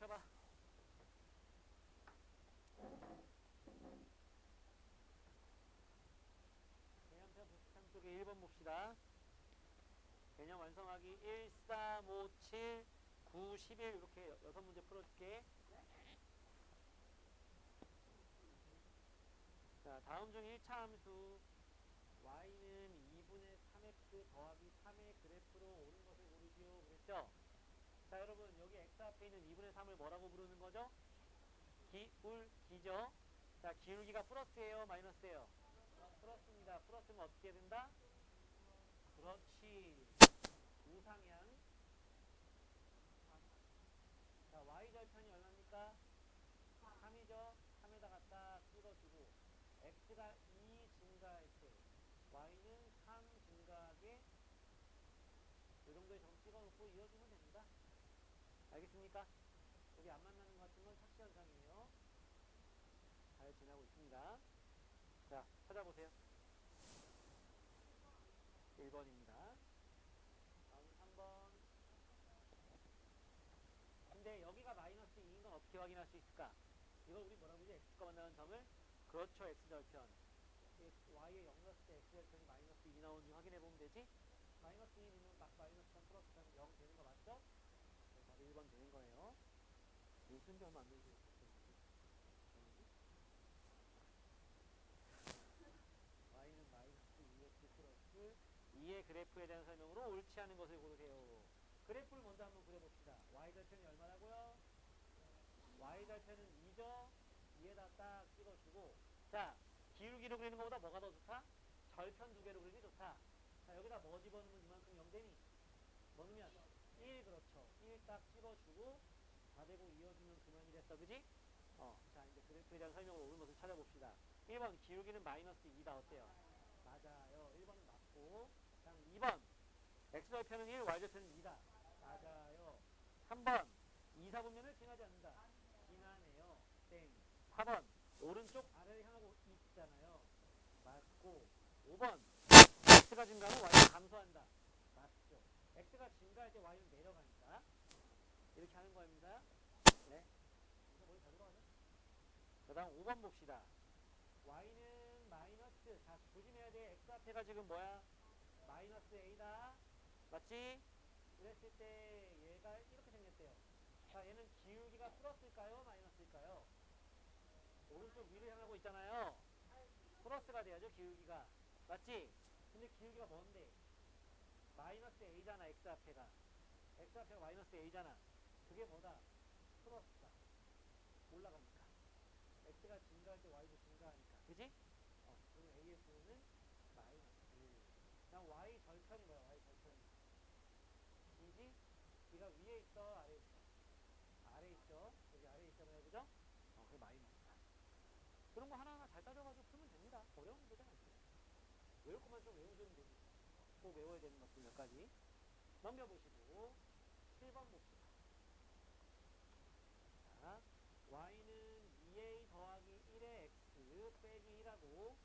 펴봐. 개념표 113 쪽에 1번 봅시다. 개념 완성하기 1, 3, 5, 7, 9, 11 이렇게 여- 여섯 문제 풀어줄게. 자, 다음 중 1차 함수 y는 2분의 3x 더하기 3의 그래프로 오른 것을 고르시오. 그랬죠? 자, 여러분 여기 x 앞에 있는 2분의 3을 뭐라고 부르는 거죠? 기울기죠? 자, 기울기가 플러스예요, 마이너스예요? 플러스입니다. 플러스면 어떻게 된다? 그렇지. 우상향. 자, y 절편이 얼마입니까? 3이죠? 3에다가 딱 찍어주고 x가 2 증가할 때 y는 3 증가하게 이 정도의 점 찍어놓고 이어주면 됩니다. 알겠습니까? 여기 안 만나는 것 같은 건 착시 현상이에요. 잘 지나고 있습니다. 자, 찾아보세요. 1번입니다. 다음 3번. 근데 여기가 마이너스 2인 건 어떻게 확인할 수 있을까? 이걸 우리 뭐라고 하지? x가 만나는 점을 그렇죠, x절편. y에 0 넣었을 때 x절편이 마이너스 2 나오는지 확인해 보면 되지? 마이너스 2는 막 마이너스 3 플러스 3 0 되는 거 맞죠? 네, 바로 1번 되는 거예요. 무슨 점안 되지? y는 마이너스 2x 플러스 2의 그래프에 대한 설명으로 옳지 않은 것을 고르세요. 그래프를 먼저 한번 그려봅시다. y절편이 얼마라고요? y절편은 2죠? 2에다 딱 찍어주고 자, 기울기로 그리는 것보다 뭐가 더 좋다? 절편 두 개로 그리는 게 좋다. 자, 여기다 뭐 집어넣으면 이만큼 0 되니? 뭐 넣으면? 1 그렇죠. 1 딱 찍어주고 4대고 이어주면 그만이 됐어. 그지? 어, 자, 이제 그래프에 대한 설명을 옳은 것을 찾아봅시다. 1번 기울기는 마이너스 2다. 어때요? 맞아요. 1번은 맞고. 다음 2번. x절편은 1, y절편은 2다. 맞아요. 3번. 2, 4분면을 지나지 않는다. 지나네요. 땡. 4번. 오른쪽 아래를 향하고 있잖아요. 맞고. 5번. x가 증가하면 y가 감소한다. 맞죠. x가 증가할 때 y는. 이렇게 하는 겁니다. 네. 그 다음 5번 봅시다. y는 마이너스. 자, 조심해야 돼. x 앞에가 지금 뭐야? 마이너스 a다. 맞지? 그랬을 때 얘가 이렇게 생겼대요. 자, 얘는 기울기가 플러스일까요? 마이너스일까요? 오른쪽 위를 향하고 있잖아요. 플러스가 돼야죠, 기울기가. 맞지? 근데 기울기가 뭔데? 마이너스 a잖아, x 앞에가. x 앞에가 마이너스 a잖아. 그게 뭐다? 플러스다. 올라가니까. x가 증가할 때 y도 증가하니까. 그지? 어, 그럼 AS는 마이너스. 그냥 y 절편이 뭐야, y 절편이. 이지? 이가 위에 있어, 아래에 있어? 아래에 있죠? 여기 아래에 있잖아요, 그죠? 어, 그게 마이너스다. 그런 거 하나하나 잘 따져가지고 풀면 됩니다. 어려운 문제는 아니에요. 외울 것만 좀 외우시면 되지. 꼭 외워야 되는 것들 몇 가지. 넘겨보시고, 7번 봅시다. 자, y는 2a 더하기 1의 x 빼기 1하고,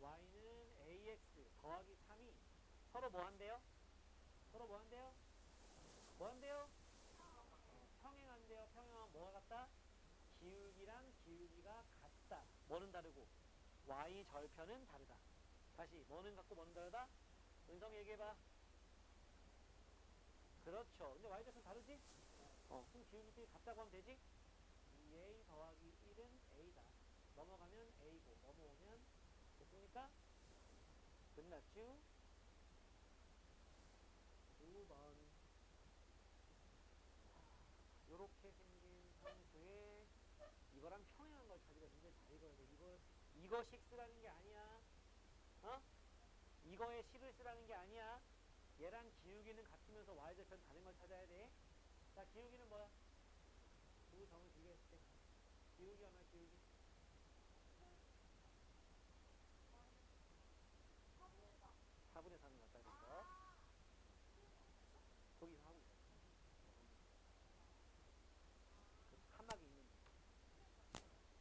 y는 ax 더하기 3이 서로 뭐 한대요? 서로 뭐 한대요? 뭐 한대요? 어, 평행한대요. 평행하면 뭐가 같다? 기울기랑 기울기가 같다. 뭐는 다르고? y 절편은 다르다. 다시 뭐는 같고 뭐는 다르다? 은성 얘기해봐. 그렇죠. 근데 y 절편 다르지? 어, 그럼 기울기들이 같다고 하면 되지? 2a 더하기 1은 a다. 넘어가면 a고 넘어오면 됐습니까? 끝났죠? 9번 요렇게 생긴 함수에 이거랑 평행한 걸 찾으려 문제 잘 읽어야 돼. 이거 이거 식스라는 게 아니야. 어? 이거에 식을 쓰라는 게 아니야. 얘랑 기울기는 같으면서 y절편 다른 걸 찾아야 돼. 자, 기울기는 뭐야? 두 점을 비교했을 때 기울기 얼마 기울기? 사분의 3을 갖다 줬어. 거기서 하고 있어. 그 칸막이 있는데.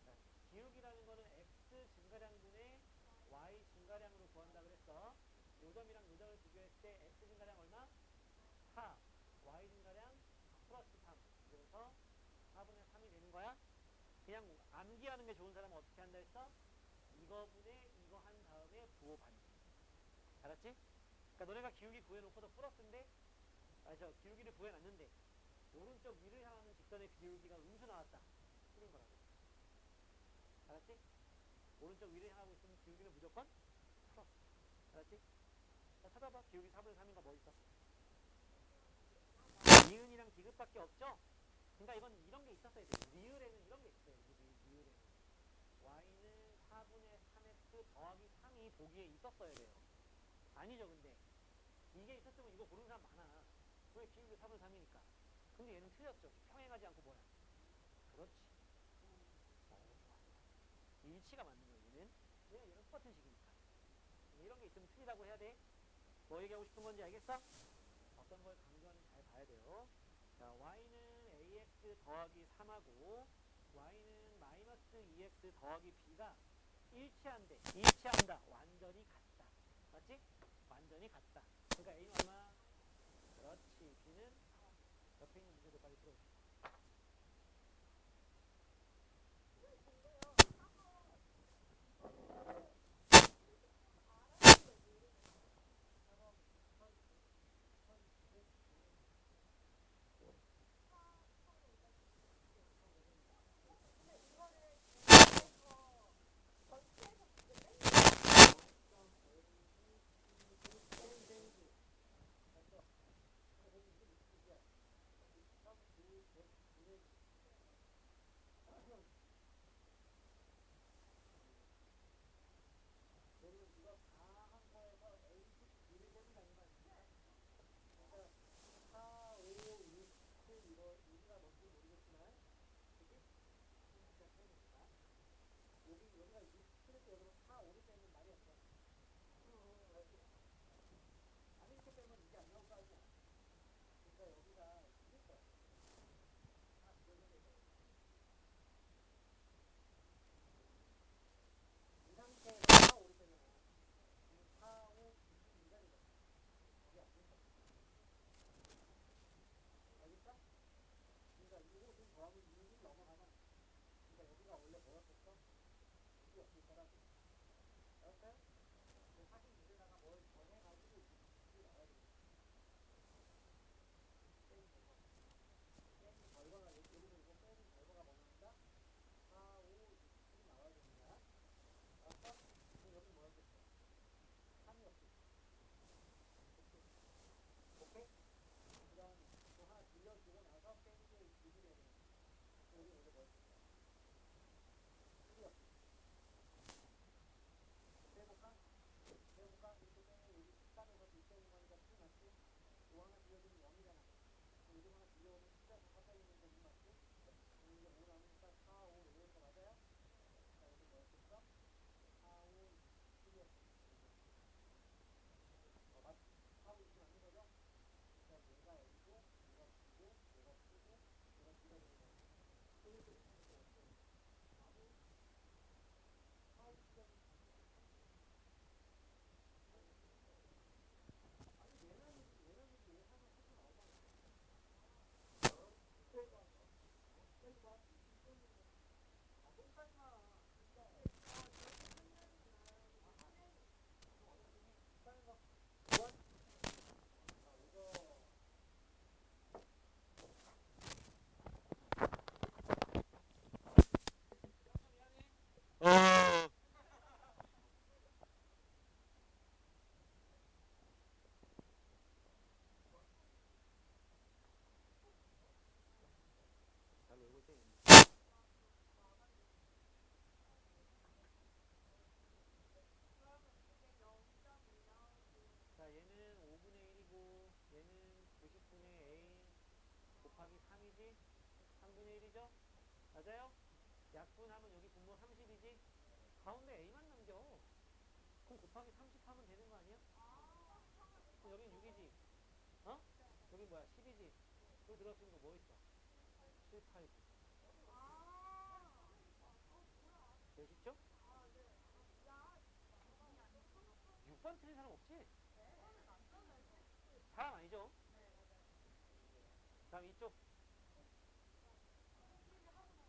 자, 기울기라는 거는 x 증가량분의 y 증가량으로 구한다 그랬어. 요 점이랑 요 점을 비교했을 때 x 증가량 얼마? 4. y 증가량 플러스 3. 그래서 4분의 그냥 암기하는 게 좋은 사람은 어떻게 한다 했어? 이거분에 이거 한 다음에 부호 반지. 알았지? 그러니까 너네가 기울기 구해놓고서 플러스인데 아니 저 기울기를 구해놨는데 오른쪽 위를 향하는 직선의 기울기가 음수 나왔다. 틀린 거라고. 알았지? 오른쪽 위를 향하고 있으면 기울기는 무조건 플러스. 알았지? 자, 찾아봐. 기울기 4분의 3인가 뭐 있어? 니은이랑 디귿밖에 없죠? 그러니까 이건 이런 게 있었어야 돼. 리을에는 이런 게 있어요. 리, 리, 리을에는. y는 4분의 3x 더하기 3이 보기에 있었어야 돼요. 아니죠, 근데. 이게 있었으면 이거 고르는 사람 많아. 왜 기울기 4분의 3이니까. 근데 얘는 틀렸죠. 평행하지 않고 뭐야? 그렇지. 어. 일치가 맞는 거야, 얘는. 얘가 얘랑 똑같은 식이니까. 이런 게 있으면 틀리다고 해야 돼. 뭐 얘기하고 싶은 건지 알겠어? 어떤 걸 강조하는지 잘 봐야 돼요. 자, y는 ax 더하기 3하고 y는 마이너스 2x 더하기 b가 일치한대. 일치한다. 완전히 같다. 맞지? 완전히 같다. 그러니까 a는 얼마? 그렇지. b는 옆에 있는 문제도 빨리 풀어주세요. 자, 얘는 5분의 1이고, 얘는 90분의 A 곱하기 3이지? 3분의 1이죠? 맞아요? 약분하면 여기 분모 30이지? 가운데 A만 남겨. 그럼 곱하기 30 하면 되는 거 아니야? 그럼 여긴 6이지? 어? 여기 뭐야? 10이지? 여기 들어갔으면 뭐 있어? 7, 8, 9. 되시죠? 6번 틀린 사람 없지? 사람 아니죠? 다음 이쪽.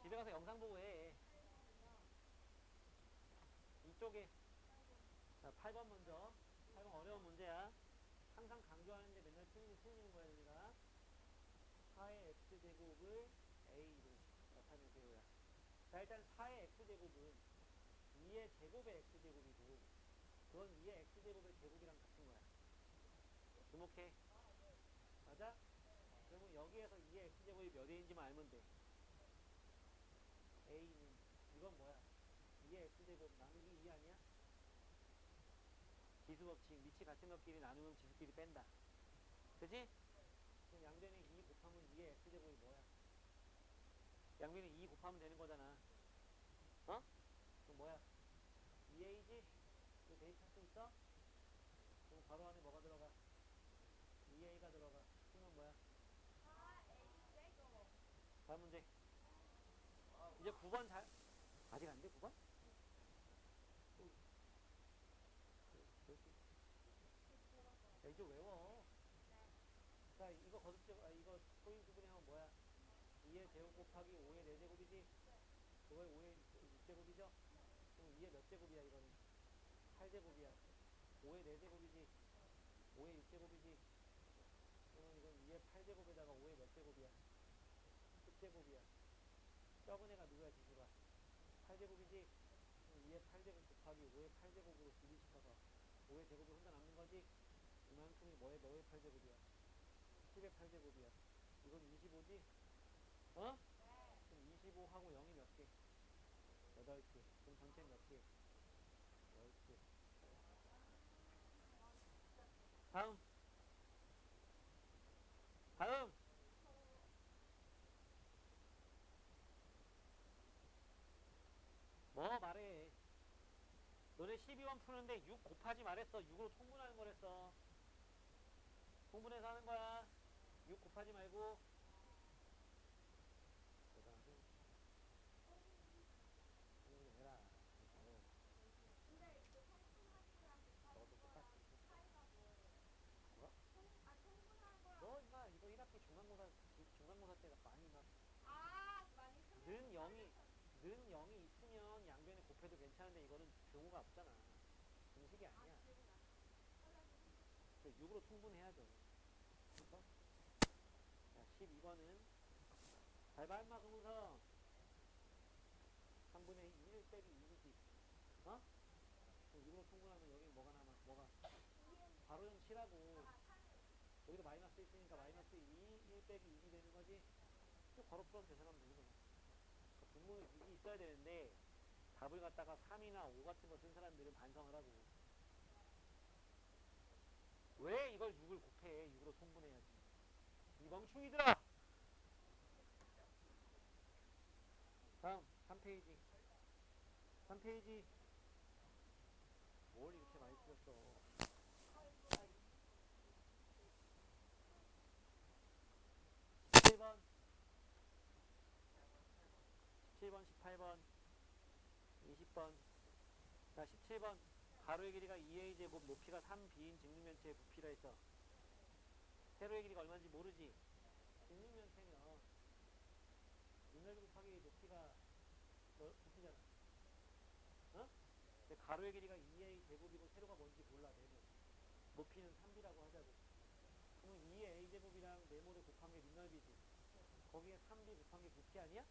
집에 가서 영상 보고 해. 쪽에 자 8번 먼저 8번 어려운 문제야 항상 강조하는데 맨날 틀리면 틀리는 거야 우리가 4의 x제곱을 a로 나타내는 배우야 자 일단 4의 x제곱은 2의 제곱의 x제곱이고 그건 2의 x제곱의 제곱이랑 같은 거야 주목해 맞아? 그러면 여기에서 2의 x제곱이 몇 회인지만 알면 돼 a는 이건 뭐야 2의 x제곱 나누기 2 아니야? 지수법칙 밑이 같은 것끼리 나누면 지수끼리 뺀다 그지? 그럼 양변에 2 곱하면 2의 x제곱이 뭐야? 양변에 2 곱하면 되는 거잖아 어? 그럼 뭐야? 2a지? 이거 대입할 수 있어? 그럼 바로 안에 뭐가 들어가? 2a가 들어가. 그러면 뭐야? 다음 문제. 이제 9번 잘 아직 안 돼 9번? 야 이제 외워. 자 이거 거듭적 아 이거 소인 구분하면 뭐야? 2의 제곱 곱하기 5의 4제곱이지? 그거의 5의 6제곱이죠? 그럼 2의 몇 제곱이야 이거는? 8제곱이야. 5의 4제곱이지 5의 6제곱이지? 그러면 이건 2의 8제곱에다가 5의 몇 제곱이야? 10제곱이야. 적은 애가 누구야 지수가? 8제곱이지? 그럼 2의 8제곱 곱하기 5의 8제곱으로 분리 시켜서 5의 제곱이 혼자 남는 거지? 이만큼이 뭐의 너의 8제곱이야? 10의 8제곱이야. 이건 25지? 어? 그럼 25하고 0이 몇 개? 8개. 그럼 전체 몇 개? 10개 다음. 다음. 뭐 말해. 너네 12번 푸는데 6 곱하지 말했어. 6으로 통분하는 거랬어. 통분해서 하는 거야. 6 곱하지 말고 대단하지 통분해라 어. 너도 똑같이 뭐야? 너 임마 이거 1학기 중간고사 중간고사 때가 많이 막 는 0이 는 0이 있으면 양변에 곱해도 괜찮은데 이거는 규모가 없잖아. 공식이 아니야. 그 6으로 통분해야죠. 그래서 자 12번은 발바 인마 금우성 3분의 1 빼기 2이지 어? 그럼 6으로 통분하면 여기 뭐가 남아? 뭐가? 바로 좀 치라고 여기도 마이너스 있으니까 마이너스 2 1 빼기 2이 되는 거지? 쭉 괄호 풀어서 계산하면 되는 거야 6이 있어야 되는데 답을 갖다가 3이나 5 같은 거 쓴 사람들은 반성을 하고. 왜 이걸 6을 곱해? 6으로 통분해야지. 이 멍충이들아! 다음 3페이지. 3페이지. 뭘 이렇게 많이 틀렸어 17번 17번 18번 20번 자 17번 가로의 길이가 2a 제곱 높이가 3b인 직육면체의 부피라 했죠 세로의 길이가 얼마인지 모르지 직육면체면 눈넓이 곱하기 높이가 너, 부피잖아 어? 가로의 길이가 2a 제곱이고 세로가 뭔지 몰라 네모 높이는 3b라고 하자고 그러면 2의 a 제곱이랑 네모를 곱한 게 눈넓이지 거기에 3b 곱한 게 부피 아니야?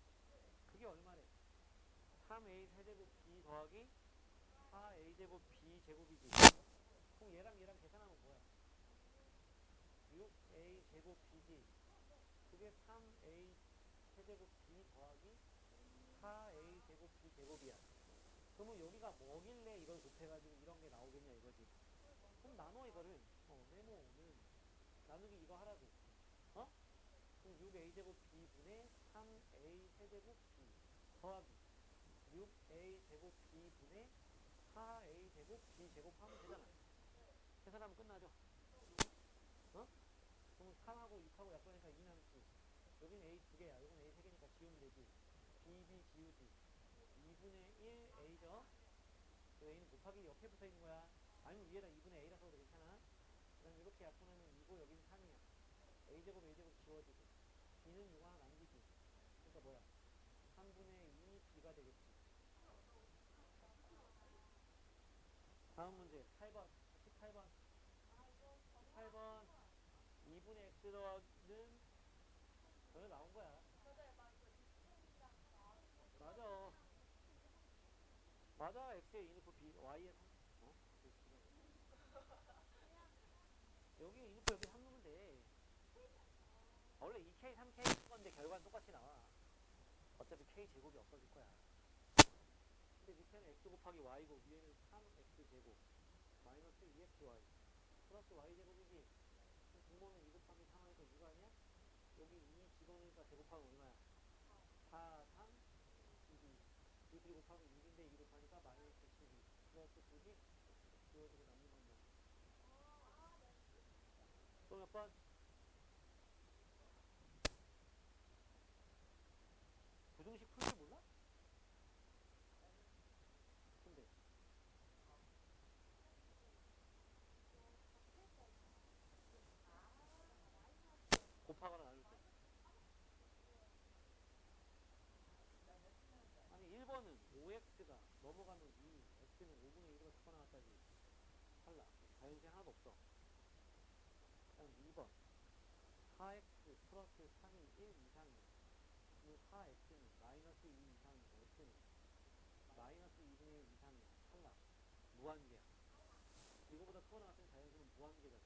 그게 얼마래? 3a 세제곱 더하기 4a 제곱 b 제곱이지. 그럼 얘랑 얘랑 계산하면 뭐야? 6a 제곱 b지. 그게 3a 세제곱 b 더하기 4a 제곱 b 제곱이야. 그러면 여기가 뭐길래 이걸 곱해가지고 이런 게 나오겠냐 이거지. 그럼 나눠 이거를. 어, 네모 는 나누기 이거 하라고. 어? 그럼 6a 제곱 b분의 3a 세제곱 b 더하기 6a 제곱 b분의 4a 제곱 b 제곱 하면 되잖아. 계산하면 끝나죠. 어? 그럼 3하고 6하고 약분하니까 2 남지. 여기는 a 두 개야. 여기는 a 세 개니까 지우면 되지. b, b 지우지. 2분의 1 a죠. 그 a는 곱하기 옆에 붙어 있는 거야. 아니면 위에다 2분의 a라 써도 괜찮아. 그럼 이렇게 약분하면 2고 여기는 3이야. a 제곱 a 제곱 지워지고. b는 이거 하나 남기지. 그러니까 뭐야? 3분의 2 b가 되겠지. 다음 문제. 8번. 18번. 18번. 2분의 x 더하기는 전에 나온 거야. 맞아. 맞아. X의 인프 b y의 3 어? 여기 인프 여기 3 넣으면 돼 원래 2k 3k 건데 결과는 똑같이 나와. 어차피 k 제곱이 없어질 거야. 근데 밑에는 x 곱하기 y고 위에는 3x 제곱 마이너스 2xy 플러스 y 제곱이지 그럼 분모는 2 곱하기 3 하니까 6 아니야? 여기 2 집어넣으니까 제곱하면 얼마야? 4, 3, 12 2 3 곱하면 6인데 2 곱하니까 마이너스 12 플러스 9지? 지워지고 남는 건 뭐? 또몇 번? 부등식 풀 줄 몰라? 근데 곱하거나 나눌 때 아니 1번은 5x가 넘어가면 2 x는 5분의 1로 바꿔 나갔다지 탈락 자연수 하나도 없어. 다음 2번. 4x 플러스 3이 1 이상이야 그럼 4x는 마이너스 2 이상이고 x는 마이너스 2분의 1 이상이야 탈락 무한계야. 이거보다 크거 나왔으면 자연수는 무한계잖아.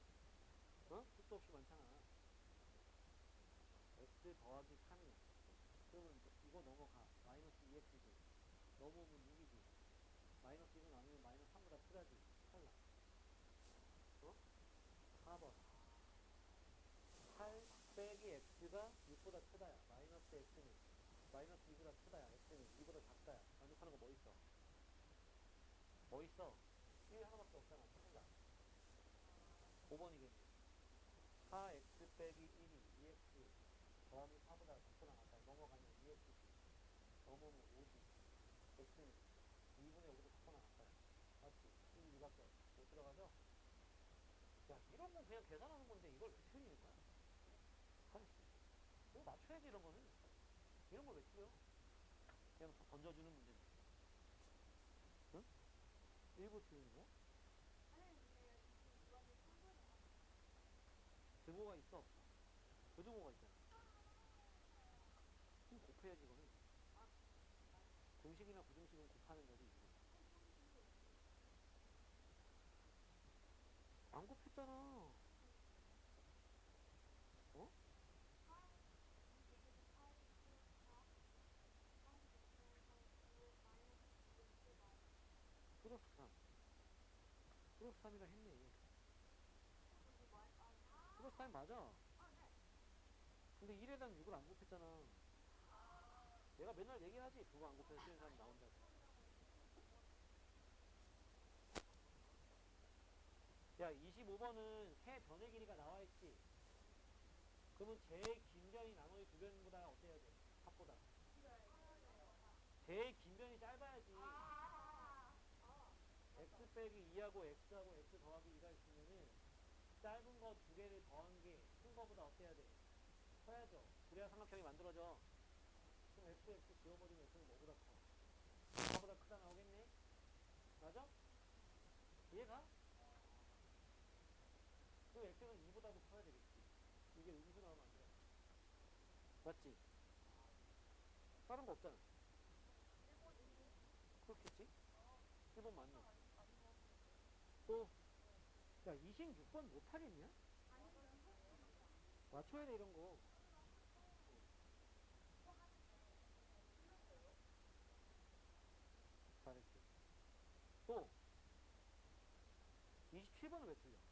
어? 끝도 없이 많잖아. x 더하기 3이야 그러면 이거 넘어가. 마이너스 2x지. 넘어오면 6이지 마이너스 1은 아니면 마이너스 3보다 크다지. 탈락 어? 4번. 8 빼기 x가 6보다 크다야. 마이너스 x는. 마이너스 2보다 크다야. x는 2보다 작다야. 반복하는 거 뭐 있어? 뭐 있어? 1 하나밖에 없잖아. 탈락 5번이겠네. 4x 빼기 1이 2x 더하기 4보다 작고 나갔다. 넘어가면 2x지. 넘어오면 5지. x는 2분의 5보다 작고 나갔다 맞지? 1, 2밖에 못 들어가죠? 야 이런 건 그냥 계산하는 건데 이걸 왜 틀리는 거야? 아이씨 이거 맞춰야지 이런 거는 이런 걸 왜 틀려? 그냥 다 던져주는 문제인데 응? 일부 틀리는 거야? 등호가 있어 없어? 부등호가 있잖아 그럼 곱해야지 이거는 등식이나 부등식은 곱하는 거지 안 곱했잖아. 어? 플러스 3 플러스 3이라 했네. 플러스 3이 맞아. 근데 1에다 6을 안 곱했잖아. 내가 맨날 얘기하지. 그거 안 곱해서 쓰는 사람 나온다고 야 25번은 세 변의 길이가 나와있지 그러면 제일 긴 변이 나머지 두 변보다 어때야 돼? 합보다 제일 긴 변이 짧아야지 x 빼기 2하고 x하고 x 더하기 2가 있으면은 짧은 거 두 개를 더한 게 큰 거보다 어때야 돼? 커야죠 그래야 삼각형이 만들어져 그럼 x, x 지워버리면 x는 뭐보다 커? 4보다 크다 나오겠네? 맞아? 이해가? 그럼 x는 2보다도 커야 되겠지 이게 음수 나오면 안 돼. 맞지? 다른 거 없잖아. 그렇겠지? 1번 맞네. 또, 야, 26번 못하겠냐? 맞춰야 돼, 이런 거. 잘했어. 또, 27번은 왜 틀려?